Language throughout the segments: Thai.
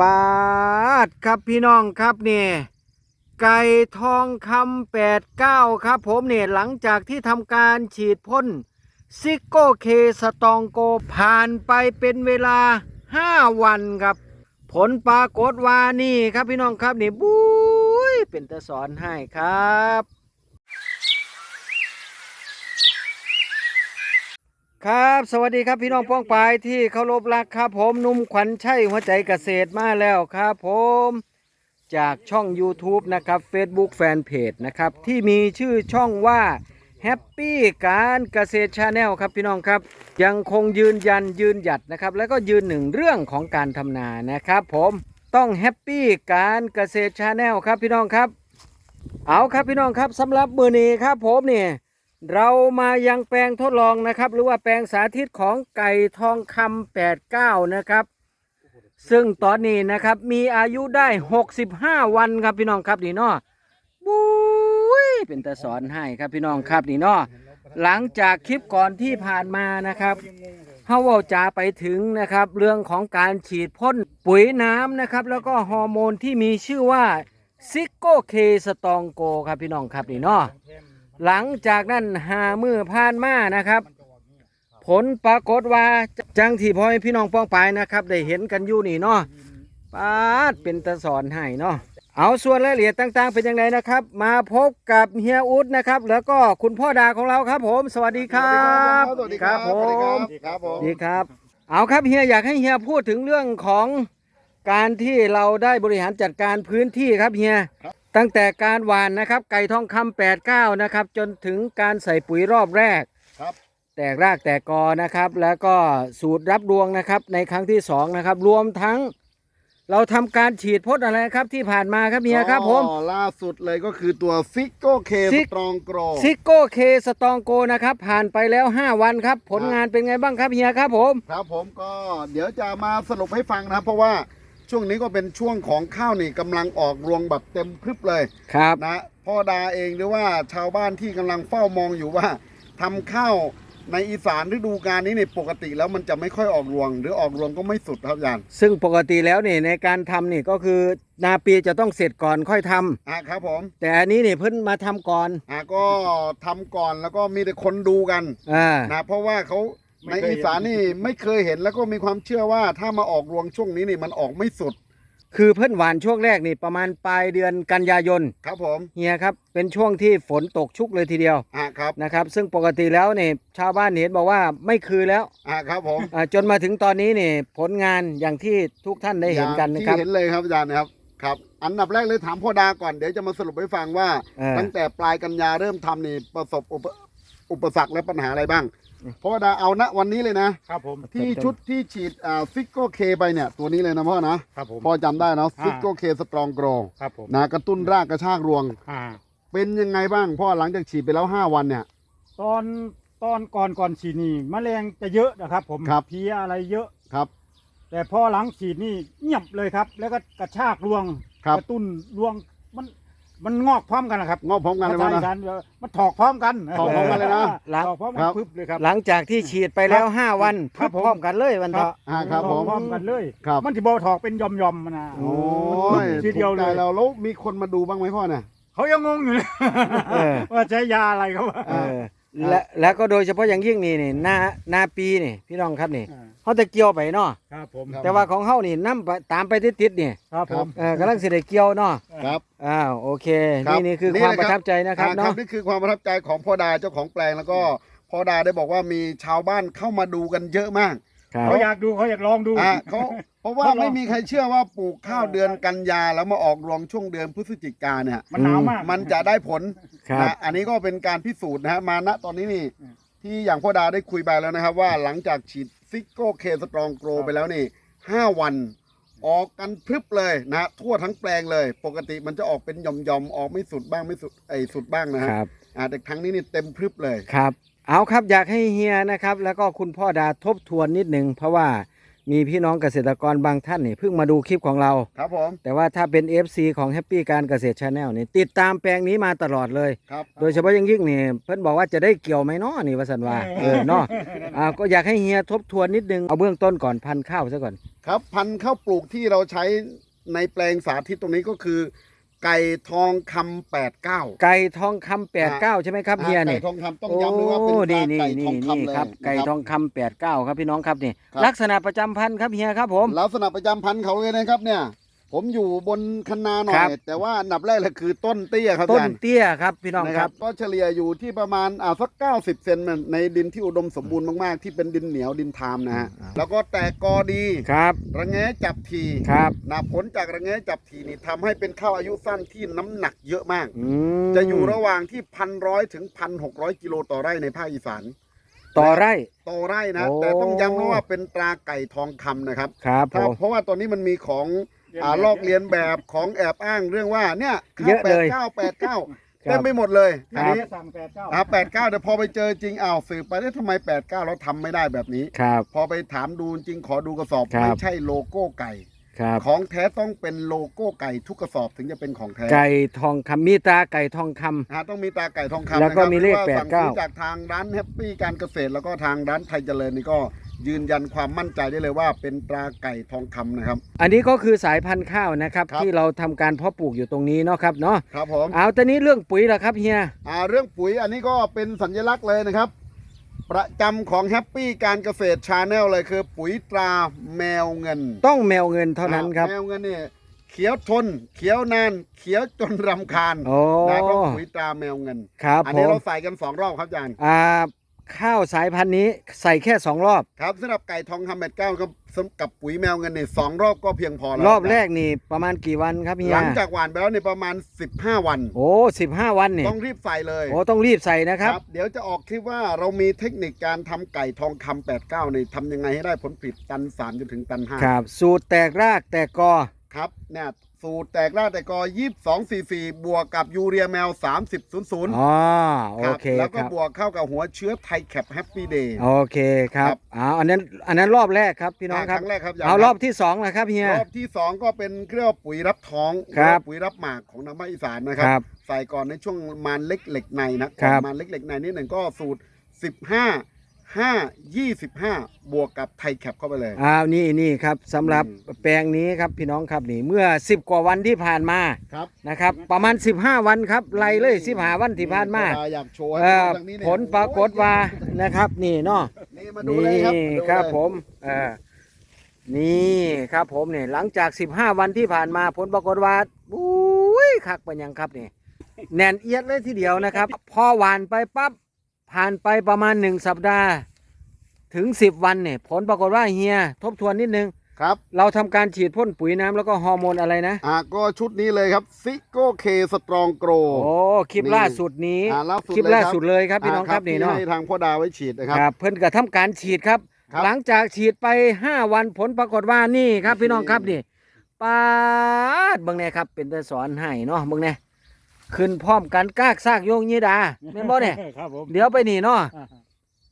ปาดครับพี่น้องครับเนี่ยไก่ทองคำแปดเก้าครับผมเนี่ยหลังจากที่ทำการฉีดพ่นซิโก้เคสตองโกผ่านไปเป็นเวลา 5 วันครับ ผลปรากฏว่านี่ครับพี่น้องครับนี่บุ้ยเป็นตะสอนให้ครับ ครับ สวัสดีครับพี่น้องป้องปายที่เคารพรักครับ ผมนุ่มขวัญชัยหัวใจเกษตรมาแล้วครับ ผมจากช่อง YouTube นะครับ Facebook Fanpage นะครับ ที่มีชื่อช่องว่า Happy การเกษตรชาแนลครับพี่น้องครับ ยังคงยืนยันยืนหยัดนะครับ แล้วก็ยืนหนึ่งเรื่องของการทำนานะครับ ผมต้องแฮปปี้การเกษตรชาแนลครับพี่น้องครับ เอาครับพี่น้องครับสำหรับมือนี้ครับผมเนี่ย เรามายังแปลงทดลองนะครับ หรือว่าแปลงสาธิตของไก่ทองคำ89 นะครับ ซึ่งตอนนี้นะครับมีอายุได้ 65 วันครับพี่น้องครับนี่เนาะบุ้ยเป็นตาสอนให้ครับพี่น้องครับนี่เนาะหลังจากคลิปก่อนที่ผ่านมานะครับเฮาเว้าจาไปถึงนะครับ เรื่องของการฉีดพ่นปุ๋ยน้ำนะครับ แล้วก็ฮอร์โมนที่มีชื่อว่าซิโกเคสตองโกครับพี่น้องครับนี่เนาะ หลังจากนั้นหามือผ่านมานะครับ ผลปรากฏว่าจังที่พ่อแม่พี่น้องป้องไปายนะครับ ได้เห็นกันอยู่นี่เนาะปาดเป็นตะสอนให้เนาะเอาส่วนรายละเอียดต่างๆเป็นยังไงนะครับ มาพบกับเฮียอุดนะครับ แล้วก็คุณพ่อดาของเราครับ ผม สวัสดีครับสวัสดีครับผมสวัสดีครับผมดีครับ เอาครับเฮียอยากให้เฮียพูดถึงเรื่องของการที่เราได้บริหารจัดการพื้นที่ครับเฮีย ตั้งแต่การหว่านนะครับ ไก่ทองคำแปดเก้านะครับ จนถึงการใส่ปุ๋ยรอบแรก ครับ แตกรากแตกกอนะครับ แล้วก็สูตรรับรวงนะครับ ในครั้งที่สองนะครับ รวมทั้ง เราทำการฉีดพ่นอะไรครับที่ผ่านมาครับเฮียครับผมอ๋อล่าสุดเลยก็คือตัวซิกโก้เคซิสกตรองโกร ซิโก้เคสตองโกนะครับ ผ่านไปแล้ว 5 วันครับ ผลงานเป็นไงบ้างครับเฮียครับผม ครับผมก็เดี๋ยวจะมาสรุปให้ฟังนะครับ เพราะว่า ช่วงนี้ก็เป็นช่วงของข้าวนี่กำลังออกรวงแบบเต็มพรึบเลยครับ นะพ่อดาเองหรือว่าชาวบ้านที่กำลังเฝ้ามองอยู่ว่าทำข้าวในอีสานฤดูกาลนี้เนี่ยปกติแล้วมันจะไม่ค่อยออกรวง หรือออกรวงก็ไม่สุดครับอาจารย์ซึ่งปกติแล้วนี่ในการทำนี่ก็คือนาปีจะต้องเสร็จก่อนค่อยทำอะครับผมแต่อันนี้นี่เพิ่นมาทำก่อนอะก็ทำก่อนแล้วก็มีแต่คนดูกันอ่านะเพราะว่าเขา ไม่ในเคยเห็นอีสานนี่ไม่เคยเห็นแล้วก็มีความเชื่อว่าถ้ามาออกรวงช่วงนี้นี่มันออกไม่สุดคือเพิ่นหวานช่วงแรกนี่ประมาณปลายเดือนกันยายนครับผมเฮียครับเป็นช่วงที่ฝนตกชุกเลยทีเดียวอะครับนะครับ ซึ่งปกติแล้วเนี่ยชาวบ้านเห็นบอกว่าไม่คือแล้วอะครับผมอ่าจนมาถึงตอนนี้เนี่ยผลงานอย่างที่ทุกท่านได้เห็นกันนะที่ครับเห็นเลยครับอาจารย์นะครับครับ อันดับแรกเลยถามพ่อดาก่อนเดี๋ยวจะมาสรุปให้ฟังว่าเออตั้งแต่ปลายกันยาเริ่มทำนี่ประสบอุป อุปสรรคและปัญหาอะไรบ้างอืมพ่อดาเอาณวันนี้เลยนะ ครับผม ที่ชุดที่ฉีดอ่าฟิกโกเคไปเนี่ยตัวนี้เลยนะพ่อนะครับผมพ่อจำได้นะอ่าฟิกโกเคสตรองโกรครับผมนะกระตุ้นรากกระชากรวง อ่า เป็นยังไงบ้างพ่อหลังจากฉีดไปแล้ว 5 วันเนี่ย ตอนตอนก่อนก่อนฉีดนี่แมลงจะเยอะนะครับ ผมครับ เพลียอะไรเยอะ ครับ แต่พอหลังฉีดนี่เงียบเลยครับ แล้วก็กระชากรวงครับ กระตุ้นรวงมัน มันงอกพร้อมกันนะครับงอกพร้อมกันเลยภาพ่อษาอีนะ สานมันถอกพร้อมกันถอกพร้อมกันเลยนะถอกพร้อมกัครันบปึ๊บเลยครับ หลังจากที่ฉีดไปแล้ว 5 วันครับผม พร้อมกันเลยวันครัเถาะ อ่าครับถผอกม พร้อมกันเลย ครับ มันที่บอถอกเป็นยอมยอมๆนะโอ้ยทีเดียวเลยถูกใจเราแล้วมีคนมาดูบ้างไหมพ่อเนี่ย เขายังงงอยู่เลยเออ ว่าใช้ยาอะไรเขาว่าเออ และแล้วก็โดยเฉพาะอย่างยิ่งนี่นี่นานาปีนี่พี่น้องครับนี่เขาจะเกี่ยวไปเนาะครับผมครับ แต่ว่าของเขานี่นํไปตามไปติดๆนี่ครับผม เออกำลังสิได้เกี่ยวเนาะครับ อ้าวโอเคครับนี่นี่คือนี่ความนะปครับ ระทับใจนะครับอ่าเนาะ นี่คือความประทับใจของพ่อดาเจ้าของแปลงแล้วก็พ่อดาได้บอกว่ามีชาวบ้านเข้ามาดูกันเยอะมาก ครับ เขาอยากดูเขาอยากลองดู อ่าเขาเพ ราะว่าทดลองไม่มีใครเชื่อว่าปลูกข้าวเดือนกันยาแล้วมาออกรวงช่วงเดือนพฤศจิกาเนี่ยมันหนาวมาก มันจะได้ผลครับ นะอันนี้ก็เป็นการพิสูจน์นะฮะมาณตอนนี้นี่อืมที่อย่างพ่อดาได้คุยไปแล้วนะครับ ว่าหลังจากฉีดซิโก้เคสตรองโกรครับไปแล้วนี่ห้าวัน ออกกันพรึบเลยนะทั่วทั้งแปลงเลย ปกติมันจะออกเป็นหย่อมๆออกไม่สุดบ้างไม่สุดไอ้สุดบ้างนะฮะครับ อ่าแต่ครั้งนี้นี่เต็มพรึบเลย ครับ เอาครับอยากให้เฮียนะครับ แล้วก็คุณพ่อดาทบทวนนิดหนึ่งเพราะว่า มีพี่น้องเกษตรกรบางท่านนี่เพิ่งมาดูคลิปของเรา ครับผม แต่ว่าถ้าเป็น FC ของ Happy การเกษตรชาแนลนี่ติดตามแปลงนี้มาตลอดเลย ครับ โดยเฉพาะอยังยิ่งนี่เพิ่นบอกว่าจะได้เกี่ยวไหมเนาะนี่วสันว่าเออเนาะอ่าก็อยากให้เฮียทบทวนนิดนึงเอาเบื้องต้นก่อนพันธุ์ข้าวซะก่อน ครับพันธุ์ข้าวปลูกที่เราใช้ในแปลงสาธิตตรงนี้ก็คือ ไก่ทองคำแปดเก้า ไก่ทองคำแปดเก้าใช่ไหมครับเฮียไก่นี่ทองคำต้องย้ำด้วยว่าเป็นโอ้ตรานี่ไก่นี่ทองนี่คำเลยครับไก่นะครับทองคำแปดเก้าครับพี่น้องครับนี่ครับลักษณะประจำพันธุ์ครับเฮียครับผม ลักษณะประจำพันธุ์เขาเลยนะครับเนี่ย ผมอยู่บนคันนาหน่อครัย บ แต่ว่าอันดับแรกเลยคือต้นเตี้ยครับต้นอาจารย์เตี้ยครับพี่น้องนะคครัรับ บ ก็เฉลี่ยอยู่ที่ประมาณอ่าสัก90เซนในดินที่อุดมสมบูรณ์มากๆ ที่เป็นดินเหนียวดินทามนะฮะอืมแล้วก็แตกกอดีครับระแงะจับทีครับนะผลจากระแงะจับทีนี่ทำให้เป็นข้าวอายุสั้นที่น้ำหนักเยอะมาก อืมจะอยู่ระหว่างที่พันร้อยถึงพันหกร้อยกิโลต่อไร่ในภาคอีสาน ต่อไร่ ต่อไร่นะ โอ้ แต่ต้องย้ำนะว่าเป็นตราไก่ทองคำนะครับครับผถ้ามเพราะว่าตอนนี้มันมีของ อ่าลอกเลียนแบบของแอบอ้างเรื่องว่าเนี่ยเยอะแปเลดย เก้าแปดเก้าครับเต็มไปหมดเลยครัทีบนี้สั่งแปดเก้าอ่าแปดเก้าแต่พอไปเจอจริงอ้าวสืบไปได้ทำไมแปดเก้าเราทำไม่ได้แบบนี้ ครับ พอไปถามดูจริงขอดูกระสอบครับ ไม่ใช่โลโก้ไก่ ครับ ของแท้ต้องเป็นโลโก้ไก่ทุกกระสอบถึงจะเป็นของแท้ไก่ทองคำมีตราไก่ทองคำ นะต้องมีตาไก่ทองคำแล้วก็นะครับมีเลขหรือว่าสั่งแปดเก้าซื้อจากทางร้านแฮปปี้การเกษตรแล้วก็ทางร้านไทยเจริญนี่ก็ ยืนยันความมั่นใจได้เลยว่าเป็นตราไก่ทองคำนะครับ อันนี้ก็คือสายพันธุ์ข้าวนะครับ ครับ ที่เราทำการเพาะปลูกอยู่ตรงนี้เนาะครับเนาะครับผมเอาตอนนี้เรื่องปุ๋ยล่ะครับเฮียอ่าเรื่องปุ๋ยอันนี้ก็เป็นสัญลักษณ์เลยนะครับ ประจำของแฮปปี้การเกษตรชาแนลเลยคือ ปุ๋ยตราแมวเงินต้องแมวเงินเท่านั้นครับแมวเงินเนี่ยเขียวทน เขียวนานเขียวจนรำคาญโอ้นะต้องปุ๋ยตราแมวเงิน ครับอันผนี้มเราใส่กันสองรอบครับอาจารย์ อ่า ข้าวสายพันธุ์นี้ใส่แค่สองรอบ ครับสำหรับไก่ทองคำแปดเก้ากับกับปุ๋ยแมวเงินเนี่ยสองรอบก็เพียงพอแล้วรอบแรกนี่ประมาณกี่วันครับเฮียหลังจากหว่านไปแล้วเนี่ยประมาณ 15 วัน โอ้สิบห้าวันนี่ต้องรีบใส่เลยโอ้ต้องรีบใส่นะครับ เดี๋ยวจะออกคลิปว่าเรามีเทคนิคการทำไก่ทองคำแปดเก้าเนี่ยทำยังไงให้ได้ผลผลิตตันสามจนถึงตันห้าครับ สูตรแตกรากแตกกอครับเนี่ย สูตรแตกรากแตกกอยี่สองสี่สี่บวกกับยูเรียแมวสามสิบศูนย์ศูนย์อ๋อโอเคแล้วคก็รับบวกเข้ากับหัวเชื้อไทยแคปแฮปปี้เดย์โอเคครับครับเอาอันนั้นอันนั้นรอบแรกครับพี่น้องครับครั้งแรกครับย่งเอารอบที่สองนะครับเฮียรอบที่สองก็เป็นเครื่องปุ๋ยรับท้องครับหอว่าปุ๋ยรับหมากของทางภาคอีสานนะครัครับ ใส่ก่อนในช่วงมานเล็กเหล็กในนะครัก่อบนมานเล็กเหล็กในนิดหนึ่งก็สูตร 15 5 25บวกกับไทยแคปเข้าไปเลย อ้าวนี่นี่ครับสำหรับอืมแปลงนี้ครับพี่น้องครับนี่เมื่อ 10 กว่าวันที่ผ่านมาครับ นะครับ ประมาณ 15 วันครับไล่เลย15วันที่ผ่านมาอยากโชว์ให้เอ่อดูทางนี้เนี่ยผลปรากฏว่านะครับนี่เนาะ นี่มาดูเลยครับนี่มาดูเลยครับผมเออนี่ครับผมเนี่ยหลังจาก 15 วันที่ผ่านมาผลปรากฏว่าอุ้ยคักเป็นยังครับนี่แน่นเอียดเลยทีเดียวนะครับ พอหวานไปปั๊บ ผ่านไปประมาณ1สัปดาห์ ถึง10วันเนี่ยผลปรากฏว่าเฮียทบทวนนิดนึง ครับเราทำการฉีดพ่นปุ๋ยน้ำแล้วก็ฮอร์โมนอะไรนะ อ่าก็ชุดนี้เลยครับซิโก้เคสตรองโกร โอ้คลิปนี่ล่าสุดนี้อ่าล่าสุดคลิปเลยล่าครับ สุดเลยครับพี่น้องครับนี่ที่เนาะ ให้ทางพ่อดาวไว้ฉีดนะครับ ครับเพิ่นก็ทำการฉีดครับ ครับ หลังจากฉีดไป 5 วันผลปรากฏว่านี่ครับพี่น้องครับนี่ปาดเบิ่งแน่ครับเป็นแต่สอนให้เนาะเบิ่งแน่ ขึ้นพร้อมกันกากซากโยงยีดาแม่นบ่เนี่ย ครับผมเดี๋ยวไปนี่เนาะอ่า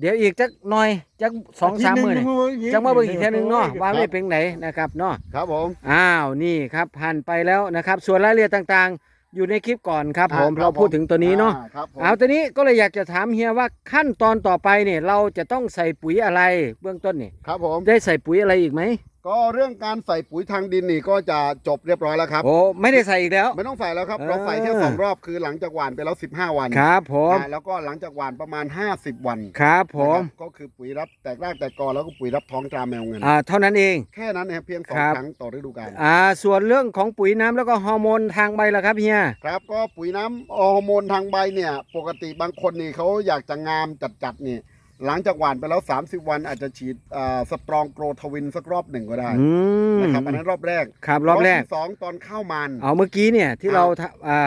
เดี๋ยวอีกจักหน่อยจักสองสามมื้อนี่นี่จักมาเบิ่งอีกเทื่อนึงเนาะว่าไม่เป็นไหนนะครับเนาะครับผม อ้าวนี่ครับผ่านไปแล้วนะครับ ส่วนรายละเอียดต่างๆ อยู่ในคลิปก่อนครับ ผมอ่าครับเราพูดถึงตัวนี้เนาะอ่ครับผมเอาตัวนี้ก็เลยอยากจะถามเฮียว่าขั้นตอนต่อไปเนี่ยเราจะต้องใส่ปุ๋ยอะไรเบื้องต้นเนี่ยครับผม ได้ใส่ปุ๋ยอะไรอีกไหม ก็เรื่องการใส่ปุ๋ยทางดินนี่ก็จะจบเรียบร้อยแล้วครับโอ้ไม่ได้ใส่อีกแล้ว ไม่ต้องใส่แล้วครับเออเราใส่แค่สองรอบคือหลังจากหว่านไปแล้ว 15 วันครับผมอ่าแล้วก็หลังจากหว่านประมาณ 50 วันครับผมนะครับก็คือปุ๋ยรับแตกรากแตกกอแล้วก็ปุ๋ยรับท้องตราแมวเงินอ่าเท่านั้นเองแค่นั้นนะครับเพียงสองครับครั้งต่อฤดูกาลอ่าส่วนเรื่องของปุ๋ยน้ำแล้วก็ฮอร์โมนทางใบล่ะครับเฮียครับก็ปุ๋ยน้ำฮอร์โมนทางใบเนี่ย ปกติบางคนนี่เขาอยากจะงามจัดๆนี่ หลังจากหว่านไปแล้ว 30 วันอาจจะฉีดสตรองโกรทวินสักรอบหนึ่งก็ได้อืมนะครับอันนั้นรอบแรกครับรอบแรก ที่สองตอนเข้ามัน เอาเมื่อกี้เนี่ยที่ครับเราทำอ่า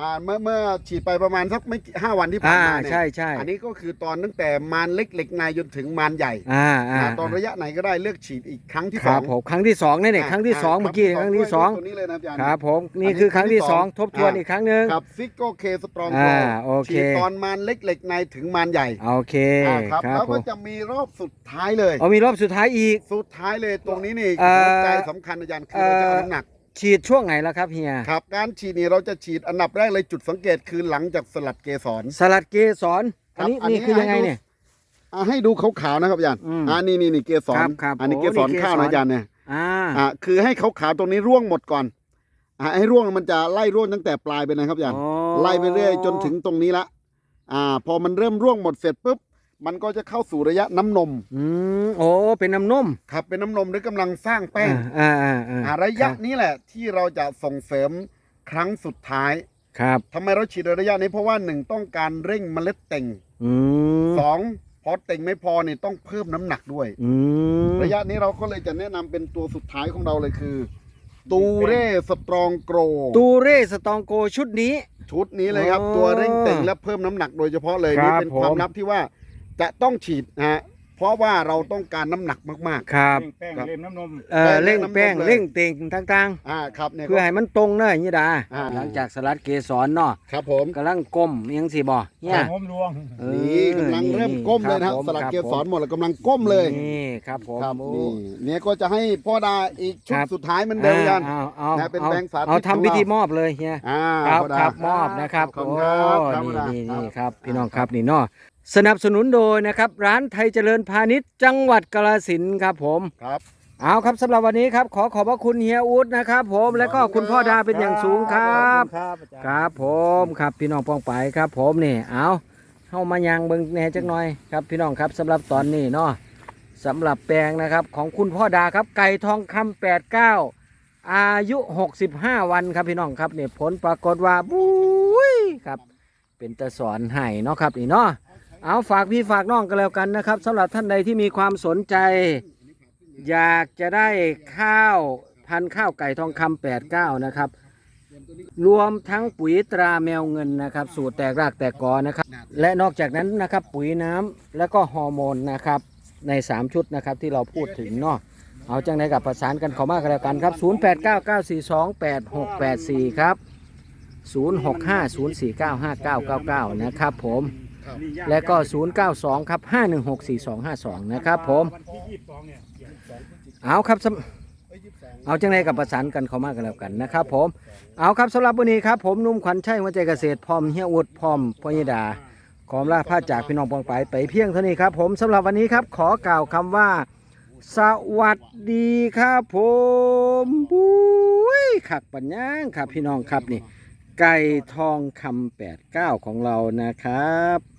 อ่าเมื่อเมื่อฉีดไปประมาณสักไม่กี่ห้าวันที่ผ่านอ่ามาเนี่ยใช่ใช่อันนี้ก็คือตอนตั้งแต่มารเล็กเหล็กในจนถึงมารใหญ่อ่าอ่าอ่าตอนระยะไหนก็ได้เลือกฉีดอีกครั้งที่คสอรับงผมครั้งที่สองนี่เนี่ยครั้งที่สองเมื่อกี้ครั้งที่สองตัวนี้เลยนะอาจารย์ ครับผมนี่อันนี้คือครั้งที่ครั้งที่สสอองงทบทวนอ่า อีกครั้งหนึ่งครับซิโกเคสตรองอ่าโกโอเค ฉีดตอนมารเล็กเหล็กในถึงมารใหญ่โอเคอ่าครับครับแล้วผก็มจะมีรอบสุดท้ายเลย เอามีรอบสุดท้ายอีก สุดท้ายเลยตรงนี้นี่เอ่อ หัวใจสำคัญอาจารย์คือเราจะเอาน้ำหนัก ฉีดช่วงไหนแล้วครับเฮียครับการฉีดนี่เราจะฉีดอันดับแรกเลยจุดสังเกตคือหลังจากสลัดเกสร สลัดเกสรคอัรันบนี้อันนี้ นี่คือยังไงให้ดูเนี่ย อ่าให้ดูขาวๆนะครับอาจารย์อืมอ่านี่นี่นี่เกสครัรบครับอันนี้โอ้เกสรนี่เกสร ข้าวนะอาจารย์เนี่ยอ่าอ่าคือให้ขาวๆตรงนี้ร่วงหมดก่อนอ่าให้ร่วงมันจะไล่ร่วงตั้งแต่ปลายไปนะครับอาจารย์ อ๋อไล่ไปเรื่อยจนถึงตรงนี้ละ อ่า พอมันเริ่มร่วงหมดเสร็จปุ๊บ มันก็จะเข้าสู่ระยะน้ำนม อืมโอ้เป็นน้ำนมครับเป็นน้ำนมหรือกำลังสร้างแป้งอ่าอ่าอ่าอ่าระยะนี้แหละที่เราจะส่งเสริมครั้งสุดท้ายครับ ทำไมเราฉีดในระยะนี้เพราะว่าหนึ่งต้องการเร่งเมล็ดเต่งอืมสองพอเต่งไม่พอเนี่ยต้องเพิ่มน้ำหนักด้วย อืมระยะนี้เราก็เลยจะแนะนำเป็นตัวสุดท้ายของเราเลยคือ ตูเร่สตรองโกรตูเร่สตองโกชุดนี้ ชุดนี้เลยครับ อ๋อตัวเร่งเต่งและเพิ่มน้ำหนักโดยเฉพาะเลยครับนี่เป็นความผม ลับที่ว่า จะต้องฉีดนะฮะเพราะว่าเราต้องการน้ำหนักมาก ครับแป้งครับ เล่มน้ำนม เอ่อแป้เร่งงน้ำนมแป้งเลยเร่งเต่งต่างๆ อ่าครับเนี่ยๆเพื่อให้มันตรงเนอะอย่างนี้ดาอ่า หลังจากสลัดเกสรเนาะครับผม กำลังก้มยังสิบ่เนี่ยหอมรวง เออนี่กำลังเริ่มก้มเลยนะครับผมสลัดเกครับสรหมดแล้วกำลังก้มเลยนี่ครับผมครับโอ้นี่เนี่ยก็จะให้พ่อดาอีกชุดครับสุดท้ายเหมันเดิมกันเอาเอานะเป็นเอาแบงค์สาธิตเอาของทำพิธีเรามอบเลยเฮียอ่าครับพ่อดา ครับมอบนะครับขอบโอ้คุณครับครับนี่นี่ครับนี่ครับครับพี่น้องครับนี่เนาะ สนับสนุนโดยนะครับ ร้านไทยเจริญพาณิชย์จังหวัดกาฬสินธุ์ครับผม ครับ เอาครับสำหรับวันนี้ครับ ขอขอบพระคุณเฮียอูดนะครับผมและก็คุณพ่อดาเป็นอย่างสูงครับครับอาจารย์ครับผมครับพี่น้องปองไปครับ ผมนี่เอาเข้ามายังเบิ่งแหน่จักหน่อยครับพี่น้องครับสำหรับตอนนี้เนาะสำหรับแปลงนะครับของคุณพ่อดาครับไก่ทองคำ89 อายุ 65 วันครับพี่น้องครับเนี่ยผลปรากฏว่าบุ้ยครับเป็นตะสอนให้เนาะครับนี่เนาะ เอาฝากพี่ฝากน้องกันแล้วกันนะครับสำหรับท่านใดที่มีความสนใจ อยากจะได้ข้าวพันข้าวไก่ทองคำ89นะครับ รวมทั้งปุ๋ยตราแมวเงินนะครับ สูตรแตกรากแตกกอนะครับ และนอกจากนั้นนะครับปุ๋ยน้ำแล้วก็ฮอร์โมนนะครับ ใน 3 ชุดนะครับที่เราพูดถึงเนาะเอาจังในกับประสานกันเขามากกันแล้วกันครับ 0899428684 ครับ 0650495999 นะครับผม และก็ 092 ครับ 5164252 นะครับผมวันที่ยี่สิบสองเนี่ยยี่สิบสองเอาครับสำเอาจังไรกับประสานกันเขามากกันแล้วกันนะครับผมเอาครับสำหรับวันนี้ครับผมหนุ่มขวัญชัยหัวใจเกษตรพร้อมเฮียอุดพร้อมพญดาขอลาพาจากพี่น้องปองไปไปเพียงเท่านี้ครับผมสำหรับวันนี้ครับขอกล่าวคำว่า สวัสดีครับผมบุ้ยขักปัญญางครับพี่น้องครับนี่ ไก่ทองคำแปดเก้าของเรานะครับ